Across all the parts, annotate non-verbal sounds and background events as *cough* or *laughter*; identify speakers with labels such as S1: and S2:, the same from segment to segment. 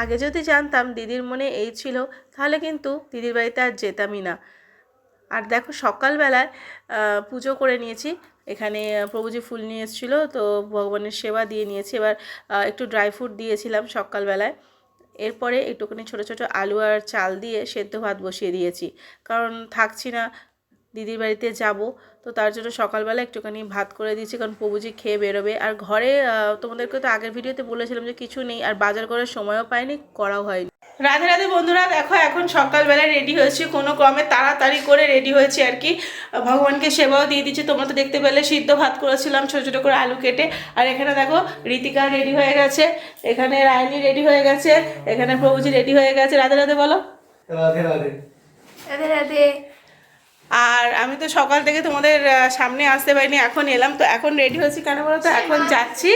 S1: আগে যদি জানতাম দিদির মনে এই ছিল, তাহলে কিন্তু দিদির বাড়িতে আর যেতামই না। আর দেখো সকালবেলায় পুজো করে নিয়েছি। এখানে প্রভুজি ফুল নিয়ে এসেছিল, তো ভগবানের সেবা দিয়ে নিয়েছি। এবার একটু ড্রাই ফ্রুট দিয়েছিলাম সকালবেলায়। এরপরে একটুখানি ছোটো ছোটো আলু আর চাল দিয়ে সেদ্ধ ভাত বসিয়ে দিয়েছি। কারণ থাকছি না দিদির বাড়িতে যাব। তো তার জন্য সকালবেলা একটুখানি ভাত করে দিয়েছি কারণ প্রভুজি খেয়ে বেরোবে। আর ঘরে তোমাদেরকে তো আগের ভিডিওতে বলেছিলাম যে কিছু নেই আর বাজার করার সময়ও পাইনি করাও হয়নি। রাধে রাধে বন্ধুরা দেখো এখন সকালবেলায় রেডি হয়েছি কোনো ক্রমে তাড়াতাড়ি করে রেডি হয়েছি আর কি। ভগবানকে সেবাও দিয়ে দিচ্ছি তোমরা তো দেখতে পেলে সিদ্ধ ভাত করেছিলাম ছোটো ছোটো করে আলু কেটে। আর এখানে দেখো রীতিকা রেডি হয়ে গেছে এখানে রায়নি রেডি হয়ে গেছে এখানে প্রভুজি রেডি হয়ে গেছে। রাধে রাধে বলো।
S2: রাধে রাধে।
S3: রাধে রাধে।
S1: আর আমি তো সকাল থেকে তোমাদের সামনে আসতে পারিনি, এখন এলাম। তো এখন রেডি হয়েছি কেন বলো তো? এখন যাচ্ছি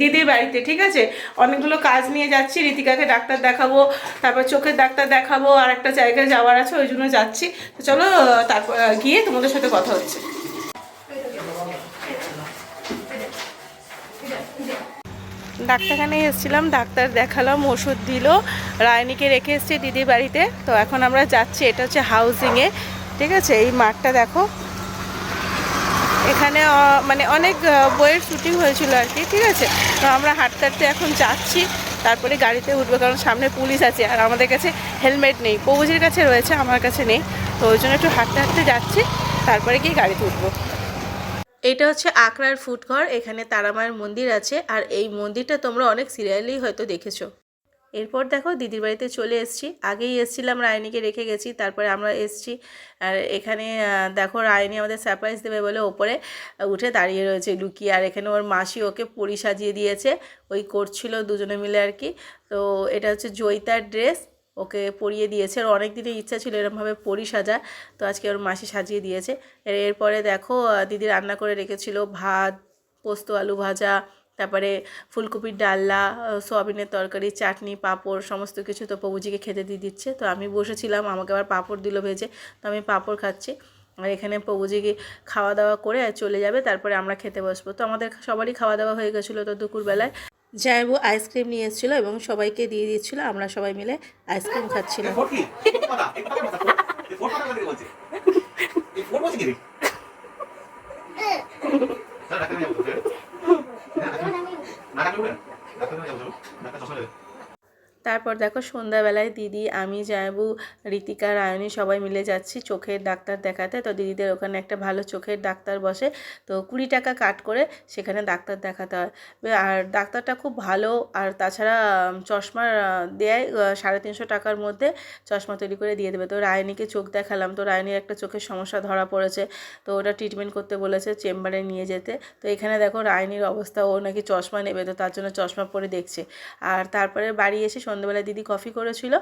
S1: দিদির বাড়িতে, ঠিক আছে? অনেকগুলো কাজ নিয়ে যাচ্ছি, রীতিকাকে ডাক্তার দেখাবো, তারপর চোখের ডাক্তার দেখাবো, আর একটা জায়গায় যাওয়ার আছে, ওই জন্য যাচ্ছি। তো চলো, তারপর গিয়ে তোমাদের সাথে কথা হচ্ছে। ডাক্তারখানে এসেছিলাম, ডাক্তার দেখালাম, ওষুধ দিল, রায়নিকে রেখে এসেছি দিদির বাড়িতে। তো এখন আমরা যাচ্ছি, এটা হচ্ছে হাউজিংয়ে ঠিক আছে? এই মাঠটা দেখো। এখানে মানে অনেক বইয়ের শুটিং হয়েছিল আর কি, ঠিক আছে? তো আমরা হাঁটতে হাঁটতে এখন যাচ্ছি। তারপরে গাড়িতে উঠবো, কারণ সামনে পুলিশ আছে, আর আমাদের কাছে হেলমেট নেই। প্রভুজির কাছে রয়েছে, আমার কাছে নেই। তো ওই জন্য একটু হাঁটতে হাঁটতে যাচ্ছি। তারপরে গিয়ে গাড়িতে উঠবো। এটা হচ্ছে আকরার ফুটঘর, এখানে তারামায়ের মন্দির আছে। আর এই মন্দিরটা তোমরা অনেক সিরিয়ালেই হয়তো দেখেছ। এরপর দেখো দিদির বাড়িতে চলে এসেছি। আগেই এসেছিলাম, রায়নিকে রেখে গেছি, তারপরে আমরা এসেছি। আর এখানে দেখো রায়নি আমাদের সারপ্রাইজ দেবে বলে ওপরে উঠে দাঁড়িয়ে রয়েছে লুকিয়ে। আর এখানে ওর মাসি ওকে পরি সাজিয়ে দিয়েছে। ওই করছিল দুজনে মিলে আর কি। তো এটা হচ্ছে জয়িতার ড্রেস ওকে পরিয়ে দিয়েছে। ওর অনেক দিনের ইচ্ছা ছিল এরমভাবে পরি সাজা, তো আজকে ওর মাসি সাজিয়ে দিয়েছে। এরপরে দেখো দিদি রান্না করে রেখেছিল ভাত, পোস্ত, আলু ভাজা তারপরে ফুলকপির ডাল্লা সোয়াবিনের তরকারি চাটনি পাঁপড় সমস্ত কিছু তো প্রভুজিকে খেতে দিয়ে দিচ্ছে। তো আমি বসেছিলাম আমাকে আবার পাঁপড় দিল ভেজে তো আমি পাঁপড় খাচ্ছি। আর এখানে প্রভুজিকে খাওয়া দাওয়া করে আর চলে যাবে তারপরে আমরা খেতে বসবো। তো আমাদের সবারই খাওয়া দাওয়া হয়ে গেছিল তো দুপুরবেলায়। জায়বু আইসক্রিম নিয়ে এসেছিল এবং সবাইকে দিয়ে দিচ্ছিল আমরা সবাই মিলে আইসক্রিম খাচ্ছিলাম।
S2: বলছে। *laughs* *laughs* না ডাক্তার নিয়ে যাব ডাক্তার চশমা দেবে।
S1: তারপর দেখো সন্ধ্যাবেলায় দিদি, আমি জায়বু ঋতিকা রায়নী সবাই মিলে যাচ্ছি চোখের ডাক্তার দেখাতে। তো দিদিদের ওখানে একটা ভালো চোখের ডাক্তার বসে। তো কুড়ি টাকা কাট করে সেখানে ডাক্তার দেখাতে হয়। আর ডাক্তারটা খুব ভালো। আর তাছাড়া চশমা দেয় সাড়ে তিনশো টাকার মধ্যে চশমা তৈরি করে দিয়ে দেবে। তো রায়নীকে চোখ দেখালাম। তো রায়নীর একটা চোখের সমস্যা ধরা পড়েছে। তো ওটা ট্রিটমেন্ট করতে বলেছে চেম্বারে নিয়ে যেতে। তো এখানে দেখো রায়নীর অবস্থা। ও নাকি চশমা নেবে। তো তার জন্য চশমা পরে দেখছে। আর তারপরে বাড়ি এসে সন্ধ্যেবেলা দিদি কফি করেছিল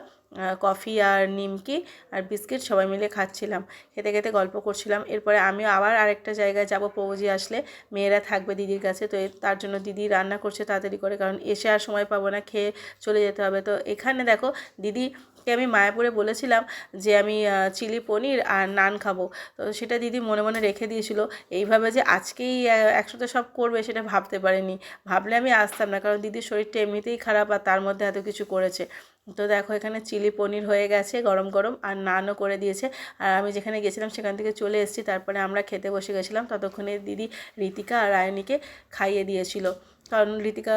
S1: কফি আর নিমকি আর বিস্কিট সবাই মিলে খাচ্ছিলাম। খেতে খেতে গল্প করছিলাম। এরপরে আমি আবার আরেকটা জায়গায় যাব পৌজি আসলে মেয়েরা থাকবে দিদির কাছে। তো তার জন্য দিদি রান্না করছে তাড়াতাড়ি করে, কারণ এসে আর সময় পাবো না, খেয়ে চলে যেতে হবে। তো এখানে দেখো দিদি কে আমি মায়াপুরে বলেছিলাম যে আমি চিলি পনির আর নান খাব। তো সেটা দিদি মনে মনে রেখে দিয়েছিল। এইভাবে যে আজকেই একসাথে সব করবে সেটা ভাবতে পারিনি। ভাবলে আমি আসতাম না, কারণ দিদির শরীরটা এমনিতেই খারাপ আর তার মধ্যে এত কিছু করেছে। তো দেখো এখানে চিলি পনির হয়ে গেছে গরম গরম আর নানও করে দিয়েছে। আর আমি যেখানে গেছিলাম সেখান থেকে চলে এসেছি, তারপরে আমরা খেতে বসে গেছিলাম। ততক্ষণে দিদি ঋতিকা আর রায়নীকে খাইয়ে দিয়েছিল। কারণ ঋতিকা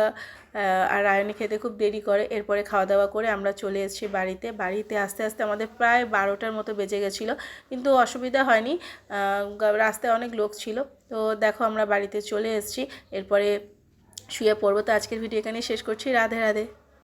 S1: আর রায়নী খেতে খুব দেরি করে। এরপরে খাওয়া দাওয়া করে আমরা চলে এসেছি বাড়িতে। বাড়িতে আস্তে আস্তে আমাদের প্রায় বারোটার মতো বেজে গেছিল, কিন্তু অসুবিধা হয়নি। রাস্তায় অনেক লোক ছিল। তো দেখো আমরা বাড়িতে চলে এসেছি। এরপরে শুয়ে পড়ব। তো আজকের ভিডিও এখানেই শেষ করছি। রাধে রাধে।